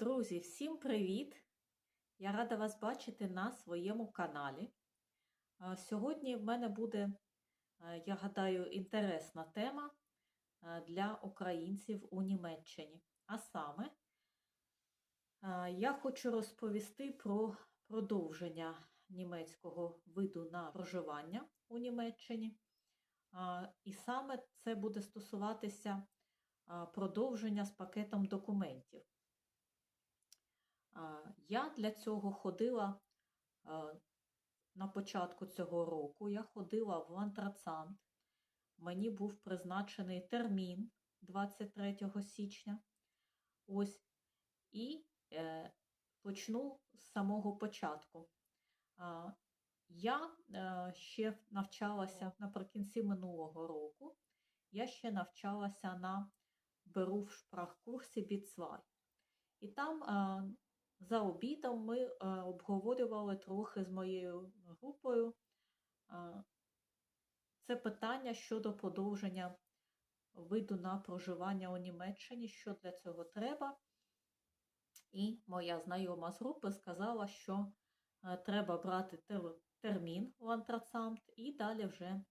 Друзі, всім привіт! Я рада вас бачити на своєму каналі. Сьогодні в мене буде, е, я гадаю, інтересна тема е, для українців у Німеччині. А саме, е, я хочу розповісти про продовження німецького виду на проживання у Німеччині. І саме це буде стосуватися продовження з пакетом документів. Я для цього ходила на початку цього року, я ходила в Лантрацант. Мені був призначений термін 23 січня. Ось. І е, почну з самого початку. А, Я е, ще навчалася наприкінці минулого року. Я ще навчалася на беру шпрах-курсі Біцвай. І там е, за обідом ми е, обговорювали трохи з моєю групою е, це питання щодо подовження виду на проживання у Німеччині, що для цього треба. І моя знайома з групи сказала, що е, треба брати термін в антрацамт і далі вже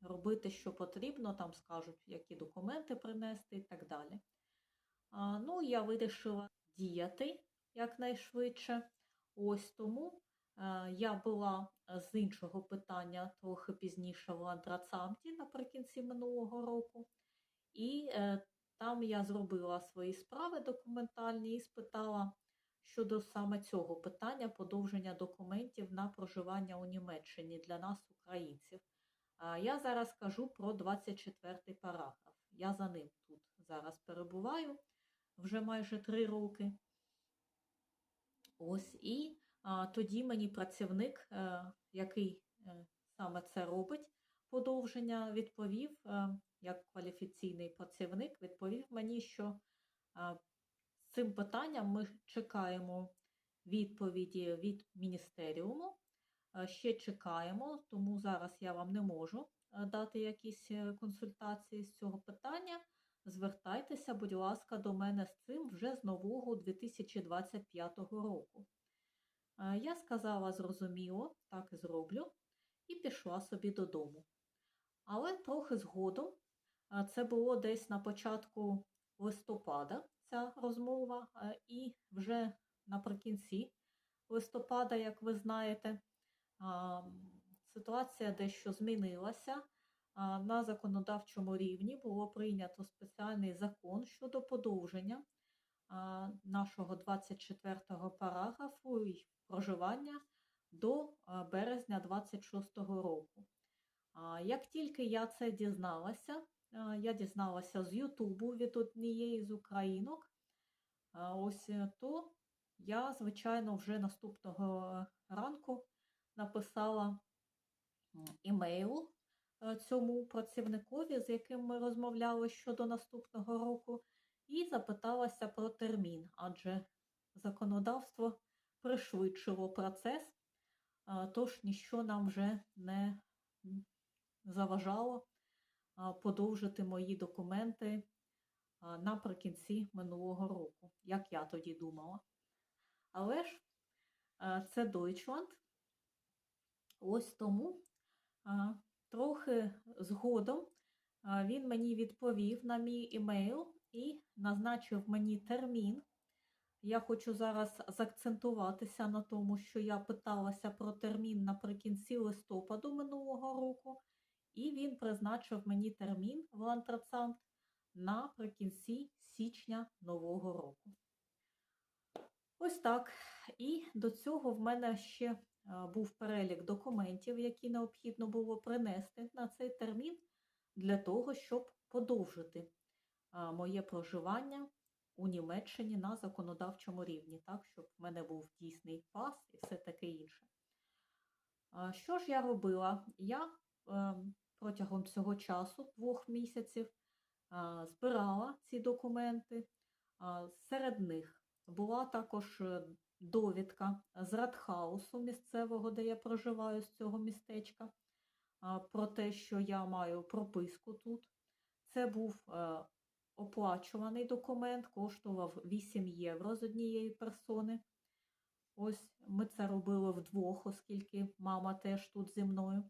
робити, що потрібно, там скажуть, які документи принести і так далі. Ну, я вирішила діяти якнайшвидше. Ось тому я була з іншого питання трохи пізніше в Андрацамті наприкінці минулого року. І е, там я зробила свої справи документальні і спитала щодо саме цього питання подовження документів на проживання у Німеччині для нас, українців. Я зараз кажу про 24 параграф. Я за ним тут зараз перебуваю вже майже три роки. Ось і а, тоді мені працівник, а, е, який е, саме це робить, подовження, відповів, а, е, як кваліфіційний працівник, відповів мені, що а, цим питанням ми чекаємо відповіді від міністеріуму. Ще чекаємо, тому зараз я вам не можу дати якісь консультації з цього питання. Звертайтеся, будь ласка, до мене з цим вже з нового 2025 року. Я сказала, зрозуміло, так і зроблю, і пішла собі додому. Але трохи згодом, це було десь на початку листопада ця розмова, і вже наприкінці листопада, як ви знаєте, ситуація дещо змінилася на законодавчому рівні було прийнято спеціальний закон щодо подовження нашого 24-го параграфу і проживання до березня 26-го року. Як тільки я це дізналася, я дізналася з Ютубу від однієї з українок, ось то я, звичайно, вже наступного ранку написала імейл Е, цьому працівникові, з яким ми розмовляли щодо наступного року, і запиталася про термін, адже законодавство пришвидшило процес, е, тож ніщо нам вже не заважало е, подовжити мої документи наприкінці минулого року, як я тоді думала. Але ж це Deutschland. Ось тому Трохи згодом він мені відповів на мій імейл і назначив мені термін. Я хочу зараз заакцентуватися на тому, що я питалася про термін наприкінці листопаду минулого року, і він призначив мені термін в Лантрацант наприкінці січня нового року. Ось так. І до цього в мене ще був перелік документів, які необхідно було принести на цей термін для того, щоб подовжити моє проживання у Німеччині на законодавчому рівні, так, щоб в мене був дійсний пас і все таке інше. Що ж я робила? Я ем, протягом цього часу, двох місяців, збирала ці документи. Серед них була також е, довідка з Радхаусу місцевого, де я проживаю з цього містечка, про те, що я маю прописку тут. Це був е, оплачуваний документ, коштував 8 євро з однієї персони. Ось ми це робили вдвох, оскільки мама теж тут зі мною.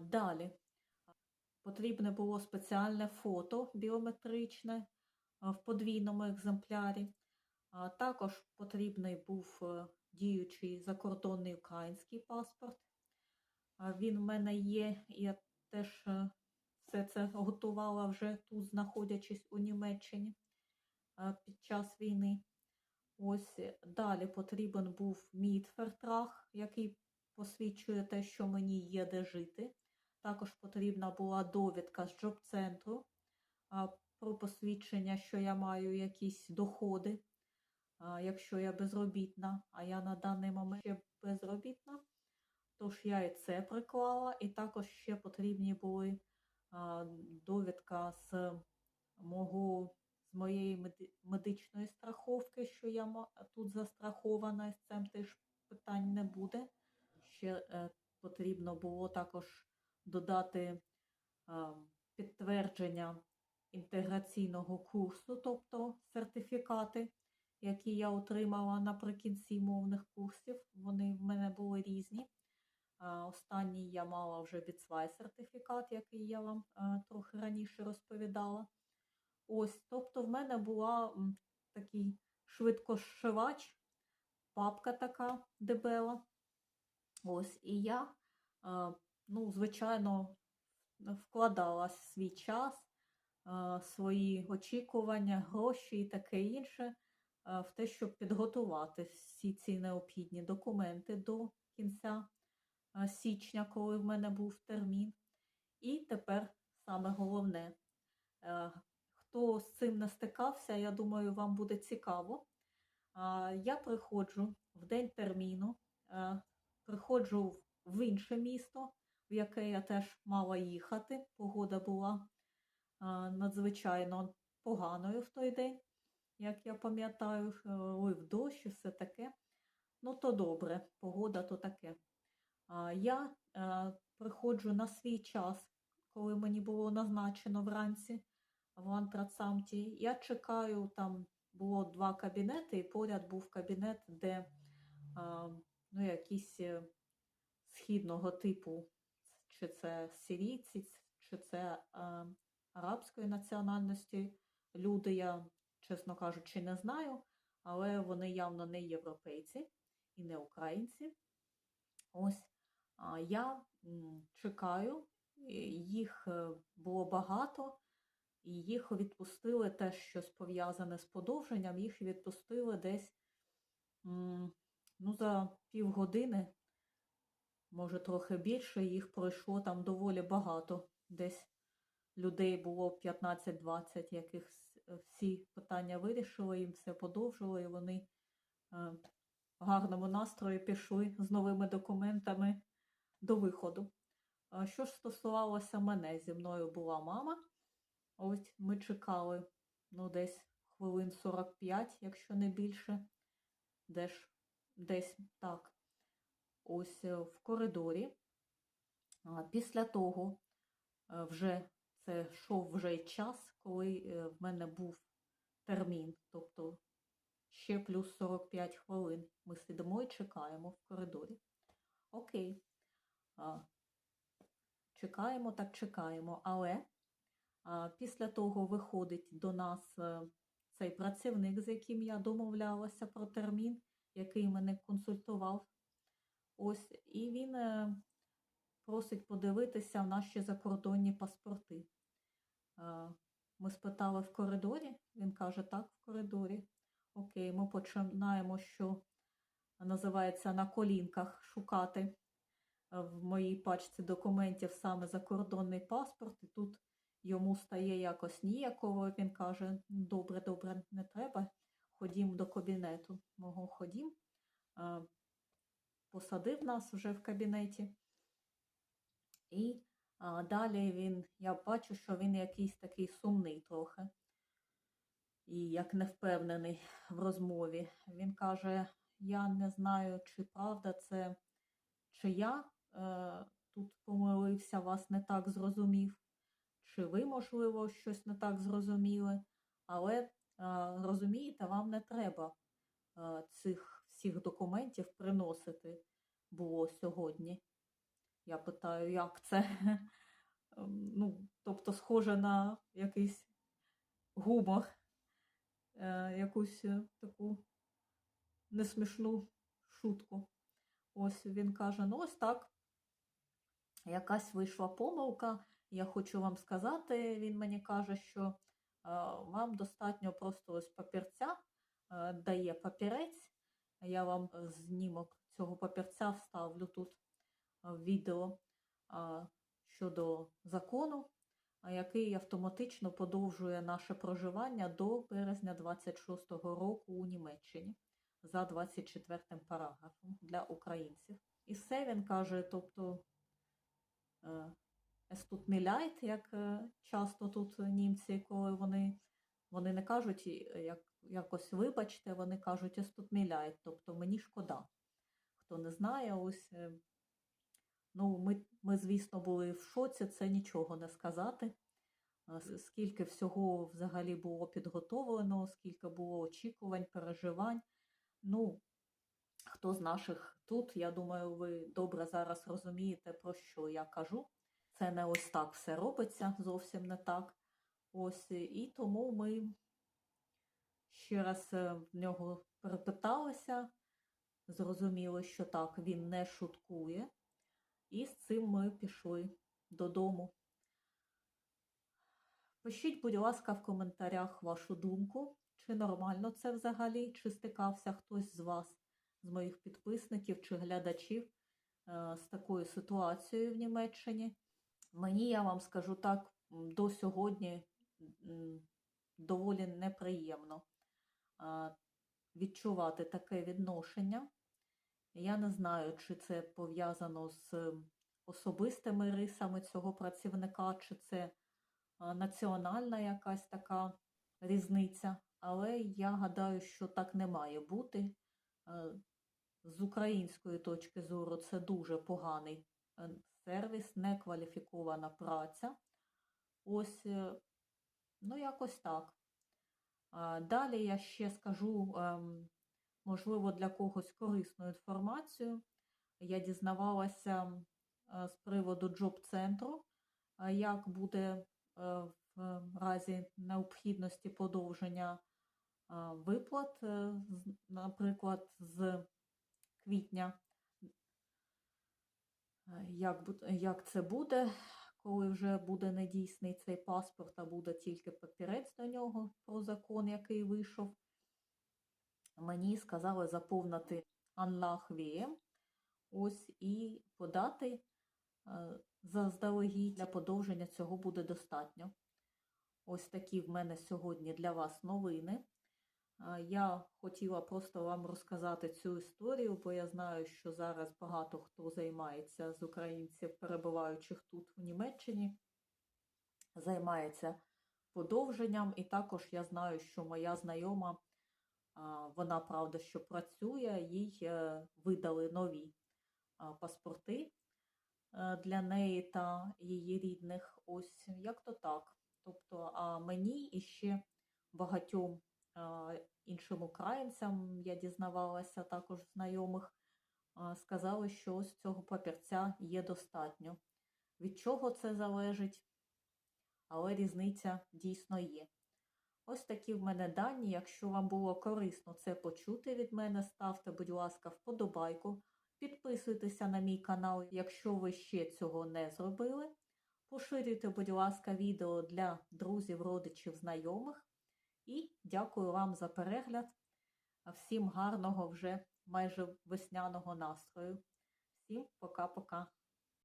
Далі потрібне було спеціальне фото біометричне в подвійному екземплярі. Також потрібний був е, діючий закордонний український паспорт. Він в мене є, я теж е, все це готувала вже тут, знаходячись у Німеччині е, під час війни. Ось далі потрібен був мідфертрах, який посвідчує те, що мені є де жити. Також потрібна була довідка з джоб-центру про посвідчення, що я маю якісь доходи, якщо я безробітна, а я на даний момент ще безробітна. Тож я і це приклала, і також ще потрібні були довідка з мого з моєї медичної страховки, що я тут застрахована, і з цим теж питань не буде. Ще е, потрібно було також додати підтвердження інтеграційного курсу, тобто сертифікати, які я отримала наприкінці мовних курсів. Вони в мене були різні. Останній я мала вже від сертифікат, який я вам е, трохи раніше розповідала. Ось, тобто в мене була такий швидкошивач, папка така дебела. Ось, і я, е, ну, звичайно, вкладала свій час, е, свої очікування, гроші і таке інше в те, щоб підготувати всі ці необхідні документи до кінця е, січня, коли в мене був термін. І тепер саме головне, е, хто з цим не стикався, я думаю, вам буде цікаво. Я приходжу в день терміну, е, приходжу в інше місто, в яке я теж мала їхати. Погода була е, надзвичайно поганою в той день, як я пам'ятаю, е, лив дощ все таке. Ну, то добре, погода то таке. Я е, приходжу на свій час, коли мені було назначено вранці в антрацамті. Я чекаю, там було два кабінети, і поряд був кабінет, де ну, якісь е, східного типу, чи це сирійці, чи це арабської національності. Люди, я, чесно кажучи, не знаю, але вони явно не європейці і не українці. Ось я чекаю, їх е, було багато. І їх відпустили теж щось пов'язане з подовженням, їх відпустили десь ну, за півгодини, може трохи більше, їх пройшло там доволі багато. Десь людей було 15-20, яких с- всі питання вирішили, їм все подовжили, і вони е, в гарному настрої пішли з новими документами до виходу. Що ж стосувалося мене, зі мною була мама. Ось ми чекали ну, десь хвилин 45, якщо не більше. Десь, десь так. Ось е, в коридорі. Після того е, вже це йшов вже час, коли е, в мене був термін, тобто ще плюс 45 хвилин. Ми сидимо і чекаємо в коридорі. Окей. Чекаємо, так чекаємо, але Після того виходить до нас е, цей працівник, з яким я домовлялася про термін, який мене консультував. Ось, і він е, просить подивитися в наші закордонні паспорти. Е, Ми спитали в коридорі, він каже, так, в коридорі. Окей, ми починаємо, що називається на колінках шукати е, в моїй пачці документів саме закордонний паспорт. І тут йому стає якось ніяково. Він каже: добре, добре, не треба. Ходім до кабінету. Мого ходім. Е, Посадив нас вже в кабінеті. І далі він, я бачу, що він якийсь такий сумний трохи. І як невпевнений в розмові. Він каже: Я не знаю, чи правда це, чи я е, тут помилився, вас не так зрозумів, чи ви, можливо, щось не так зрозуміли. Але е, розумієте, вам не треба е, цих всіх документів приносити було сьогодні. Я питаю, як це? Ем, Ну, тобто, схоже на якийсь гумор, е, якусь е, таку несмішну шутку. Ось він каже: ну, ось так. Якась вийшла помилка. Я хочу вам сказати, він мені каже, що е, вам достатньо просто ось папірця, дає папірець. Я вам знімок цього папірця вставлю тут відео е, щодо закону, е, який автоматично подовжує наше проживання до березня 26-го року у Німеччині за 24 параграфом для українців. І все він каже, тобто е, «Es tut mir як е, часто тут німці, коли вони, вони не кажуть е, як, якось вибачте, вони кажуть «Es tut mir тобто мені шкода. Хто не знає, ось е, ну, ми, ми, звісно, були в шоці, це нічого не сказати. Скільки всього взагалі було підготовлено, скільки було очікувань, переживань. Ну, хто з наших тут, я думаю, ви добре зараз розумієте, про що я кажу. Це не ось так все робиться, зовсім не так. Ось, і тому ми ще раз е, в нього перепиталися, зрозуміли, що так, він не шуткує. І з цим ми пішли додому. Пишіть, будь ласка, в коментарях вашу думку, чи нормально це взагалі, чи стикався хтось з вас, з моїх підписників чи глядачів е, з такою ситуацією в Німеччині. Мені, я вам скажу так, до сьогодні доволі неприємно е, відчувати таке відношення. Я не знаю, чи це пов'язано з особистими рисами цього працівника, чи це національна якась така різниця, але я гадаю, що так не має бути. Е, З української точки зору це дуже поганий е, сервіс, некваліфікована праця. Ось, е, ну, якось так. Далі я ще скажу, ем, можливо, для когось корисну інформацію. Я дізнавалася е, з приводу джоб-центру, е, як буде е, в разі необхідності подовження виплат, наприклад, з квітня. Як, як це буде, коли вже буде недійсний цей паспорт, а буде тільки папірець до нього про закон, який вийшов. Мені сказали заповнити анлах ось і подати е, заздалегідь для подовження цього буде достатньо. Ось такі в мене сьогодні для вас новини. Е, Я хотіла просто вам розказати цю історію, бо я знаю, що зараз багато хто займається з українців, перебуваючих тут у Німеччині, займається подовженням. І також я знаю, що моя знайома, вона правда, що працює, їй е, видали нові паспорти е, для неї та її рідних. Ось як то так. Тобто, а мені і ще багатьом іншим українцям, я дізнавалася також знайомих, сказали, що ось цього папірця є достатньо. Від чого це залежить? Але різниця дійсно є. Ось такі в мене дані. Якщо вам було корисно це почути від мене, ставте, будь ласка, вподобайку. Підписуйтеся на мій канал, якщо ви ще цього не зробили. Поширюйте, будь ласка, відео для друзів, родичів, знайомих. І дякую вам за перегляд. Всім гарного вже майже весняного настрою. Всім пока-пока.